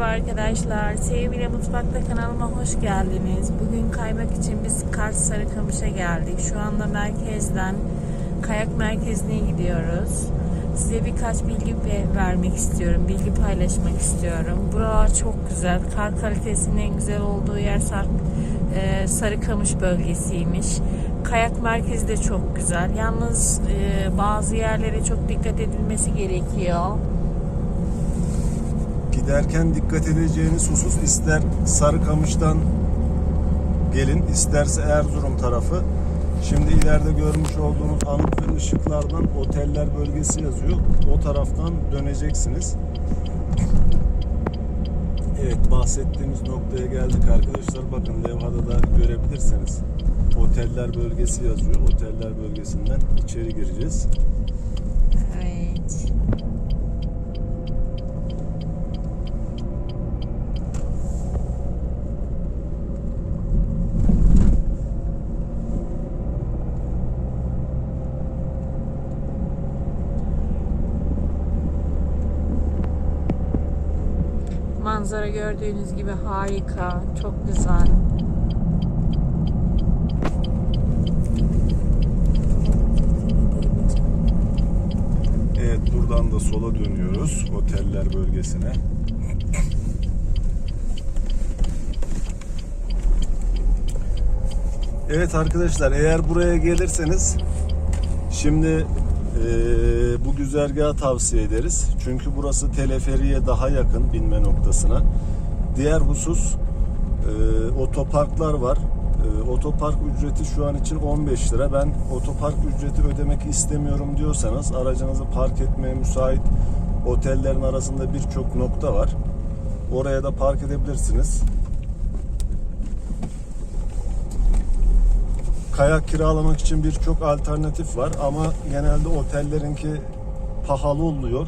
Merhaba arkadaşlar. Sevimli Mutfakta kanalıma hoş geldiniz. Bugün kaymak için biz Kars Sarıkamış'a geldik. Şu anda merkezden kayak merkezine gidiyoruz. Size birkaç bilgi ve- vermek istiyorum. Bilgi paylaşmak istiyorum. Buralar çok güzel. Kar kalitesinin en güzel olduğu yer e, Sarıkamış bölgesiymiş. Kayak merkezi de çok güzel. Yalnız e, bazı yerlere çok dikkat edilmesi gerekiyor. Giderken dikkat edeceğiniz husus ister Sarıkamış'tan gelin isterse Erzurum tarafı. Şimdi ileride görmüş olduğunuz anıt ve ışıklardan oteller bölgesi yazıyor. O taraftan döneceksiniz. Evet bahsettiğimiz noktaya geldik arkadaşlar. Bakın levhada da görebilirsiniz. Oteller bölgesi yazıyor. Oteller bölgesinden içeri gireceğiz. Manzara gördüğünüz gibi harika, çok güzel. Evet buradan da sola dönüyoruz oteller bölgesine. Evet arkadaşlar eğer buraya gelirseniz şimdi eee, bu güzergahı tavsiye ederiz. Çünkü burası teleferiye daha yakın binme noktasına. Diğer husus eee, otoparklar var. Eee, otopark ücreti şu an için 15 lira. Ben otopark ücreti ödemek istemiyorum diyorsanız aracınızı park etmeye müsait otellerin arasında birçok nokta var. Oraya da park edebilirsiniz. Kayak kiralamak için birçok alternatif var ama genelde otellerinki pahalı oluyor.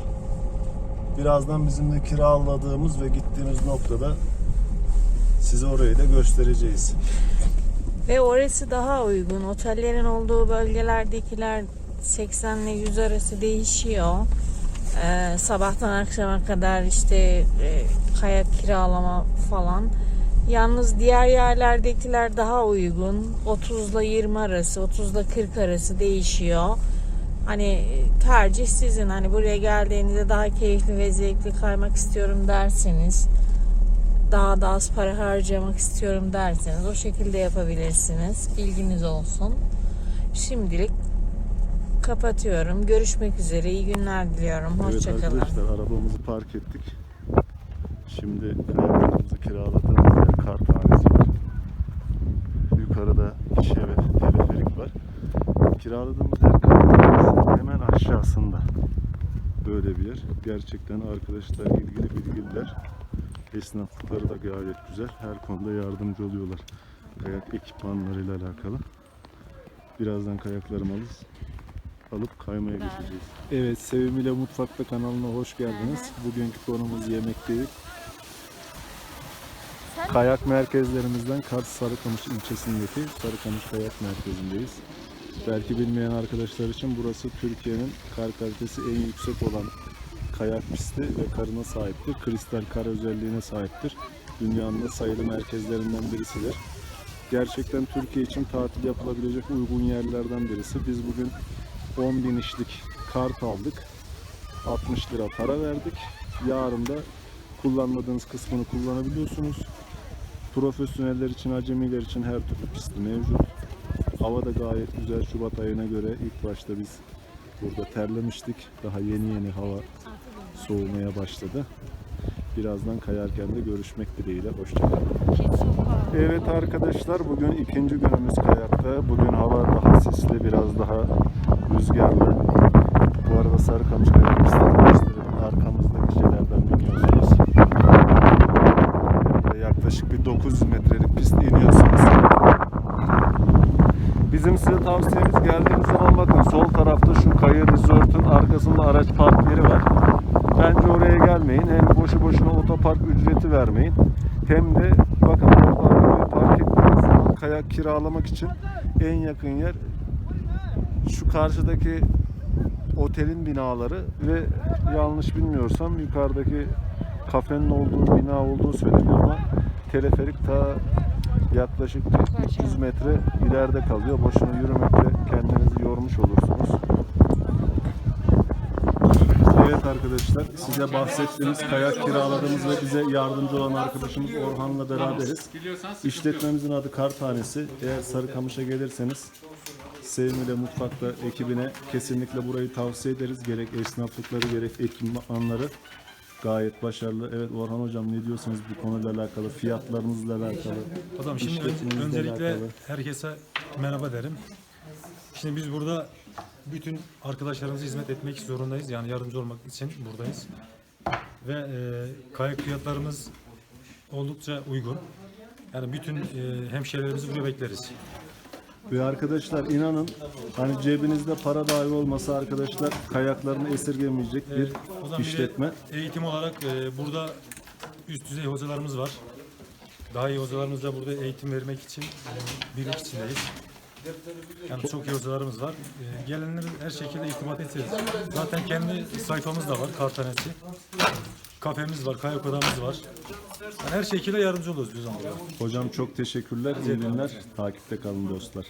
Birazdan bizim de kiraladığımız ve gittiğimiz noktada size orayı da göstereceğiz. Ve orası daha uygun. Otellerin olduğu bölgelerdekiler 80 ile 100 arası değişiyor. Ee, sabahtan akşama kadar işte e, kayak kiralama falan. Yalnız diğer yerlerdekiler daha uygun. 30 ile 20 arası, 30 ile 40 arası değişiyor. Hani tercih sizin. Hani buraya geldiğinizde daha keyifli ve zevkli kaymak istiyorum derseniz daha da az para harcamak istiyorum derseniz o şekilde yapabilirsiniz. Bilginiz olsun. Şimdilik kapatıyorum. Görüşmek üzere. İyi günler diliyorum. Evet Hoşçakalın. arkadaşlar arabamızı park ettik. Şimdi kayaklarımızı kiraladığımız yer kar tanesi var. Yukarıda işe ve teleferik var. Kiraladığımız yer kar tanesi hemen aşağısında. Böyle bir yer. Gerçekten arkadaşlar ilgili bilgiler esnaflıkları da gayet güzel. Her konuda yardımcı oluyorlar. Kayak ekipmanlarıyla alakalı. Birazdan kayaklarımı alırız alıp kaymaya geçeceğiz. Evet, Sevimiyle Mutfakta kanalına hoş geldiniz. Bugünkü konumuz yemek değil. Kayak merkezlerimizden Kars Sarıkamış ilçesindeki Sarıkamış Kayak Merkezi'ndeyiz. Belki bilmeyen arkadaşlar için burası Türkiye'nin kar kalitesi en yüksek olan kayak pisti ve karına sahiptir. Kristal kar özelliğine sahiptir. Dünyanın da sayılı merkezlerinden birisidir. Gerçekten Türkiye için tatil yapılabilecek uygun yerlerden birisi. Biz bugün 10 bin işlik kart aldık. 60 lira para verdik. Yarın da kullanmadığınız kısmını kullanabiliyorsunuz. Profesyoneller için, acemiler için her türlü pisti mevcut. Hava da gayet güzel. Şubat ayına göre ilk başta biz burada terlemiştik. Daha yeni yeni hava soğumaya başladı. Birazdan kayarken de görüşmek dileğiyle. Hoşçakalın. Evet arkadaşlar bugün ikinci günümüz kayakta. Bugün hava daha sisli, biraz daha rüzgarlı. Bu arada Sarıkamış Kayak Pisti'ni gösterelim. Arkamızdaki şeylerden biniyorsunuz. Ve yaklaşık bir 900 metrelik pist iniyorsunuz. Bizim size tavsiyemiz geldiğiniz zaman bakın sol tarafta şu Kayı Resort'un arkasında araç park var. Bence oraya gelmeyin. Hem boşu boşuna otopark ücreti vermeyin. Hem de bakın arabayı park ettiğiniz zaman kayak kiralamak için en yakın yer şu karşıdaki otelin binaları ve yanlış bilmiyorsam yukarıdaki kafenin olduğu bina olduğu söyleniyor ama teleferik ta yaklaşık 300 metre ileride kalıyor. Boşuna yürümekle kendinizi yormuş olursunuz. Evet arkadaşlar size bahsettiğimiz kayak kiraladığımız ve bize yardımcı olan arkadaşımız Orhan'la beraberiz. İşletmemizin adı Kar Tanesi. Eğer Sarıkamış'a gelirseniz Sevimli Mutfak'ta ekibine kesinlikle burayı tavsiye ederiz. Gerek esnaflıkları gerek ekipmanları gayet başarılı. Evet Orhan Hocam ne diyorsunuz bu konuyla alakalı, fiyatlarınızla alakalı? Hocam şimdi ön- öncelikle alakalı? herkese merhaba derim. Şimdi biz burada bütün arkadaşlarımıza hizmet etmek zorundayız. Yani yardımcı olmak için buradayız. Ve e, kayak fiyatlarımız oldukça uygun. Yani bütün e, hemşehrilerimizi buraya bekleriz. Ve arkadaşlar inanın hani cebinizde para dahi olmasa arkadaşlar kayaklarını esirgemeyecek bir de işletme. eğitim olarak e, burada üst düzey hocalarımız var. Daha iyi hocalarımızla burada eğitim vermek için e, birlik içindeyiz. Yani çok iyi hocalarımız var. E, gelenleri her şekilde irtibat edeceğiz. Zaten kendi sayfamız da var, kartanesi. Kafemiz var, kayak odamız var. Yani her şekilde yardımcı oluyoruz biz onlara. Hocam çok teşekkürler. İyi günler. Takipte kalın dostlar.